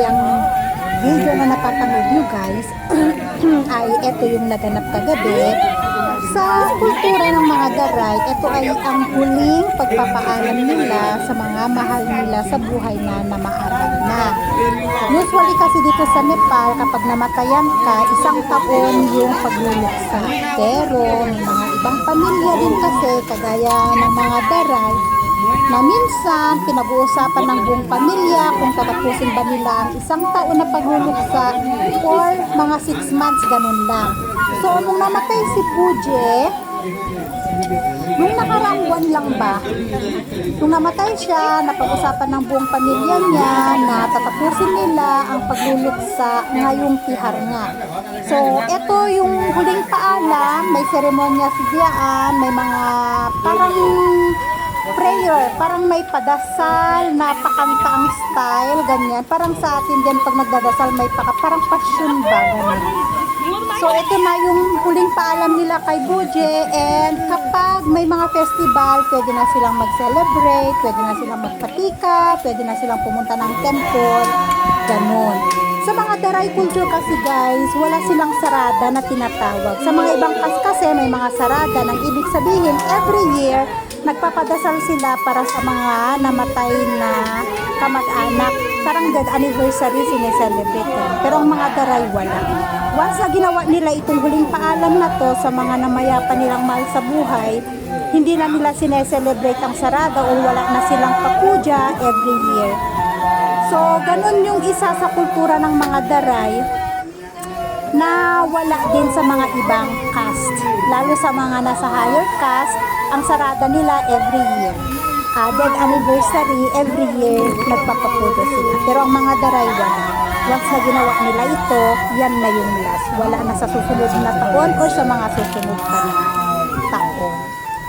Ang video na napapanood nyo guys ay ito yung naganap kagabi sa kultura ng mga daray. Ito ay ang huling pagpapaalam nila sa mga mahal nila sa buhay na namaalam na. Usually kasi dito sa Nepal, kapag namatayan ka, isang taon yung pagluluksa. Pero may mga ibang pamilya din kasi, kagaya ng mga daray, na minsan pinag-uusapan ng buong pamilya kung tatapusin ba nila ang isang taon na pagluluksa or mga 6 months ganun lang. So, nung namatay si Puje, nung nakaraang buwan lang ba, nung namatay siya, napag-usapan ng buong pamilya niya na tatapusin nila ang pagluluksa ngayong tihar nga. So, ito yung huling paalam, may seremonya si may mga parang prayer, parang may padasal, napakanta ang style, ganyan. Parang sa atin din pag nagdadasal may paka, parang passion ba, ganyan. So, ito na yung huling paalam nila kay Buje and kapag may mga festival, pwede na silang mag-celebrate, pwede na silang magpatika, pwede na silang pumunta ng temple, ganun. Sa mga daray culture kasi guys, wala silang sarada na tinatawag. Sa mga ibang kas kasi may mga sarada ng ibig sabihin every year nagpapadasal sila para sa mga namatay na kamag-anak. Parang dead anniversary sineselebrate. Pero ang mga daray wala. Once na ginawa nila itong huling paalam na to sa mga namayapa nilang mahal sa buhay, hindi na nila sineselebrate ang sarada o wala na silang papuja every year. So, ganun yung isa sa kultura ng mga daray na wala din sa mga ibang caste. Lalo sa mga nasa higher caste, ang sarada nila every year. Uh, dead anniversary, every year nagpapapudo sila. Pero ang mga daray wala. Once na ginawa nila ito, yan na yung last. Wala na sa susunod na taon o sa mga susunod pa na taon.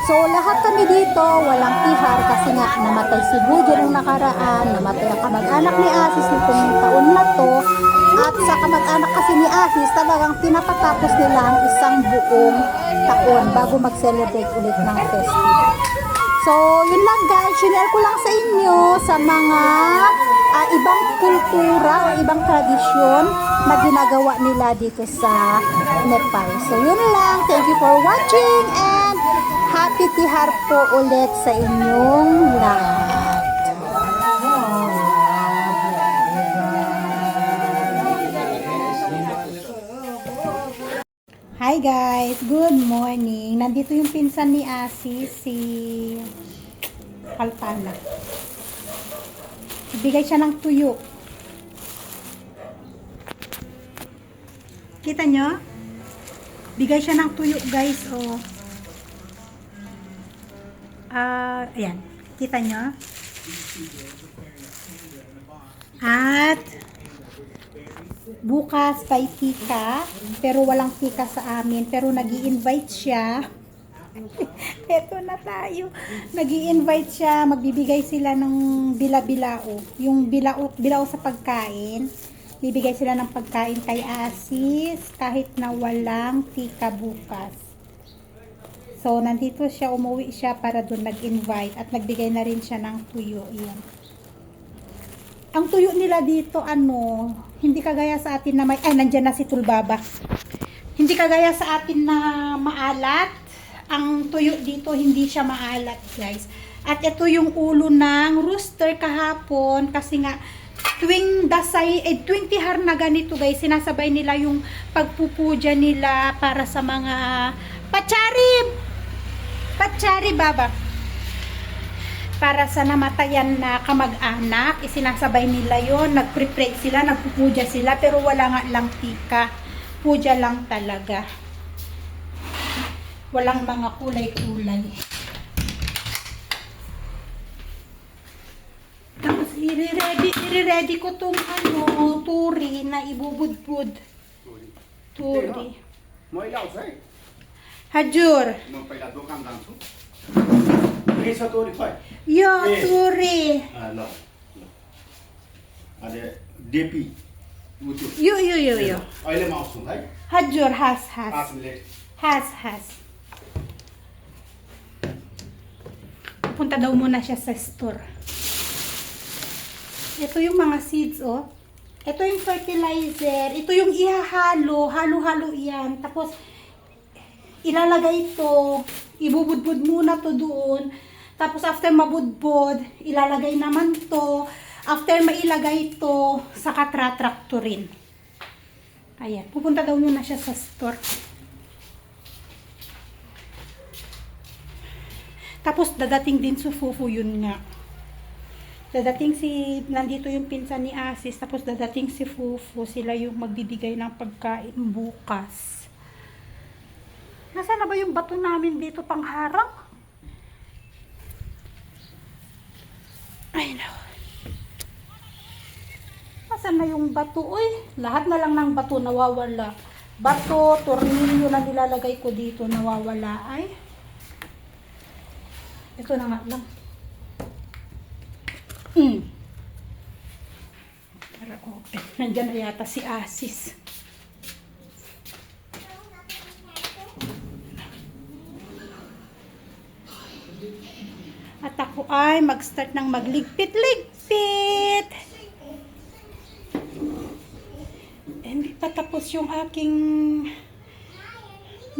So, lahat kami dito, walang tihar kasi nga namatay si Bujo nung nakaraan, namatay ang kamag-anak ni Asis nitong taon na to, at sa kamag-anak kasi ni Asis, talagang pinapatapos nila ang isang buong taon bago mag-celebrate ulit ng festival. So, yun lang guys, share ko lang sa inyo sa mga ah, ibang kultura o ibang tradisyon na ginagawa nila dito sa Nepal. So, yun lang. Thank you for watching and happy tihar po ulit sa inyong lahat. Hi guys, good morning. Nandito yung pinsan ni Asi, si Kalpana. Bigay siya ng tuyo. Kita nyo? Bigay siya ng tuyo guys, oh. Ah, ayan. Kita nyo? At bukas may tika, pero walang tika sa amin, pero nag invite siya. Eto na tayo. nag invite siya, magbibigay sila ng bila-bilao. Yung bilao, bilao sa pagkain. Bibigay sila ng pagkain kay Asis kahit na walang tika bukas. So, nandito siya, umuwi siya para doon nag-invite at nagbigay na rin siya ng tuyo. Iyan. Ang tuyo nila dito, ano, hindi kagaya sa atin na may, ay, nandyan na si Tulbaba. Hindi kagaya sa atin na maalat. Ang tuyo dito, hindi siya maalat, guys. At ito yung ulo ng rooster kahapon kasi nga, tuwing dasay, eh, tuwing tihar na ganito, guys, sinasabay nila yung pagpupuja nila para sa mga pachari, pachari baba para sa namatayan na kamag-anak, isinasabay nila yon nagpre-pray sila, nagpupuja sila, pero wala nga lang tika. Puja lang talaga. Walang mga kulay-kulay. Tapos i-ready, i-ready ko tong ano, turi na ibubudbud. Turi. Mo ilaw sa Hajur. Mo pa ilaw kang danso. Kesa turi. Yo, Yoturi. Hello. Ah, Are DP. You you you you. Oil mouse right? Hajur has has. Has has. has. Pupunta daw muna siya sa store. Ito yung mga seeds oh. Ito yung fertilizer. Ito yung ihahalo. Halo-halo yan. Tapos, ilalagay ito. Ibubudbud muna to doon tapos, after mabudbud, ilalagay naman to. After mailagay ito, saka tratrakturin. Ayan, pupunta daw muna siya sa store. Tapos, dadating din sa Fufu yun nga. Dadating si, nandito yung pinsan ni Asis, tapos dadating si Fufu, sila yung magbibigay ng pagkain bukas. Nasaan na ba yung bato namin dito pang Ay, no. Nasaan na yung bato? Uy, lahat na lang ng bato nawawala. Bato, tornilyo na nilalagay ko dito nawawala. Ay, ito na nga lang. Hmm. Para open. Nandyan na yata si Asis. At ako ay mag-start ng magligpit-ligpit. Hindi pa tapos yung aking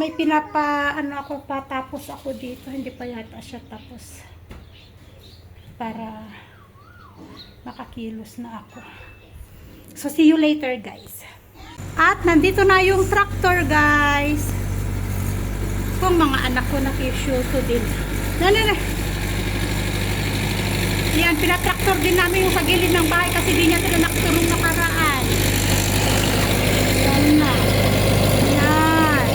may pinapa ano ako patapos ako dito. Hindi pa yata siya tapos para makakilos na ako. So see you later guys. At nandito na yung tractor guys. Kung mga anak ko nakisyoto din. Na na na yan pinatraktor din namin yung sa gilid ng bahay kasi di niya sila nakaturong nakaraan yan na yan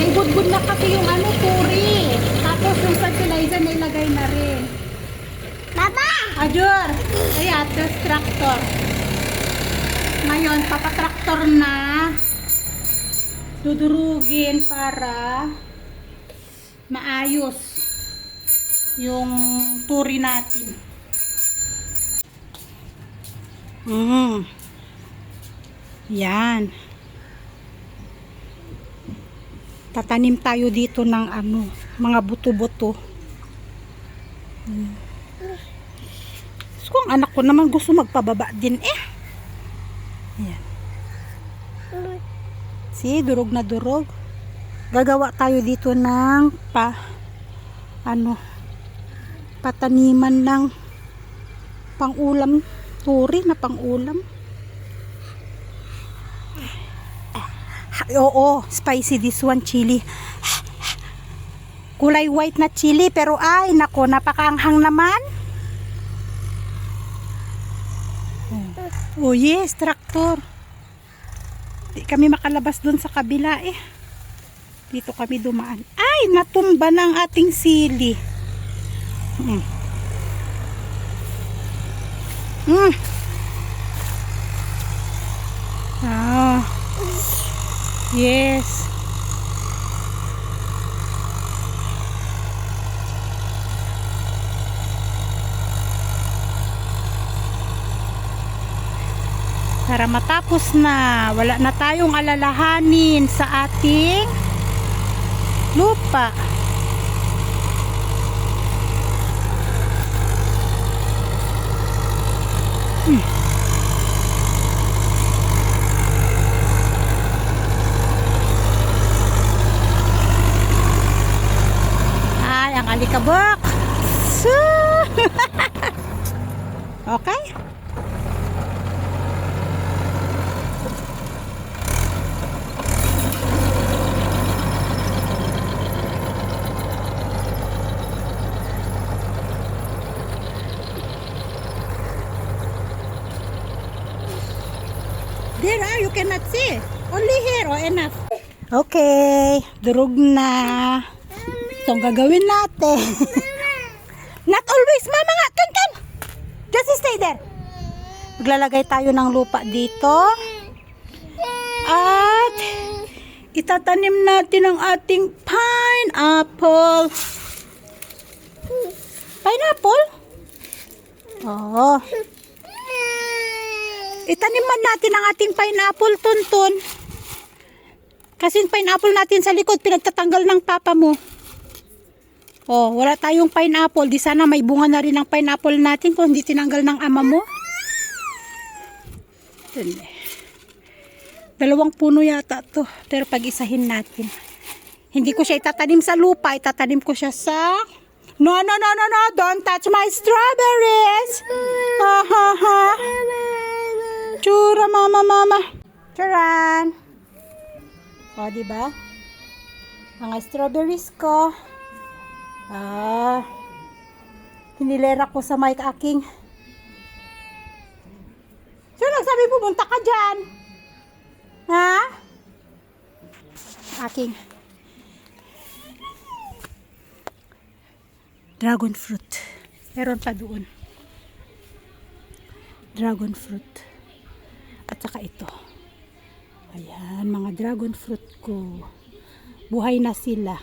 naibudbud na kasi yung ano turi tapos yung fertilizer nailagay na rin Baba! Ajur! Ayan, this tractor. Ngayon, papatraktor na. Dudurugin para maayos yung turi natin. Mm. Yan. Tatanim tayo dito ng ano, mga buto-buto. So, kung anak ko naman gusto magpababa din eh. Ayan. See, durog na durog. Gagawa tayo dito ng pa ano pataniman ng pangulam turi na pangulam. Oo, spicy this one chili. Kulay white na chili pero ay nako napakaanghang naman. Oh yes, traktor. Di kami makalabas doon sa kabila eh. Dito kami dumaan. Ay, natumba ng ating sili. Mm. Mm. Ah. Yes. para matapos na wala na tayong alalahanin sa ating lupa Ay ang alikabok okay Are, you cannot see. Only here, oh, enough. Okay, durog na. So, gagawin natin. Not always, mama nga, kan, kan. Just stay there. Maglalagay tayo ng lupa dito. At, itatanim natin ang ating pineapple. Pineapple? Oo. Itaniman natin ang ating pineapple, Tuntun. Kasi yung pineapple natin sa likod, pinagtatanggal ng papa mo. Oh, wala tayong pineapple. Di sana may bunga na rin ang pineapple natin kung hindi tinanggal ng ama mo. Dun eh. Dalawang puno yata to. Pero pag isahin natin. Hindi ko siya itatanim sa lupa. Itatanim ko siya sa... No, no, no, no, no. Don't touch my strawberries. Ha, ha, ha. Chura, mama, mama. Charan. O, di ba? Mga strawberries ko. Ah. Hinilera ko sa mic aking. Sino nagsabi pumunta ka dyan? Ha? Aking. Dragon fruit. Meron pa doon. Dragon fruit. At saka ito. Ayan, mga dragon fruit ko. Buhay na sila.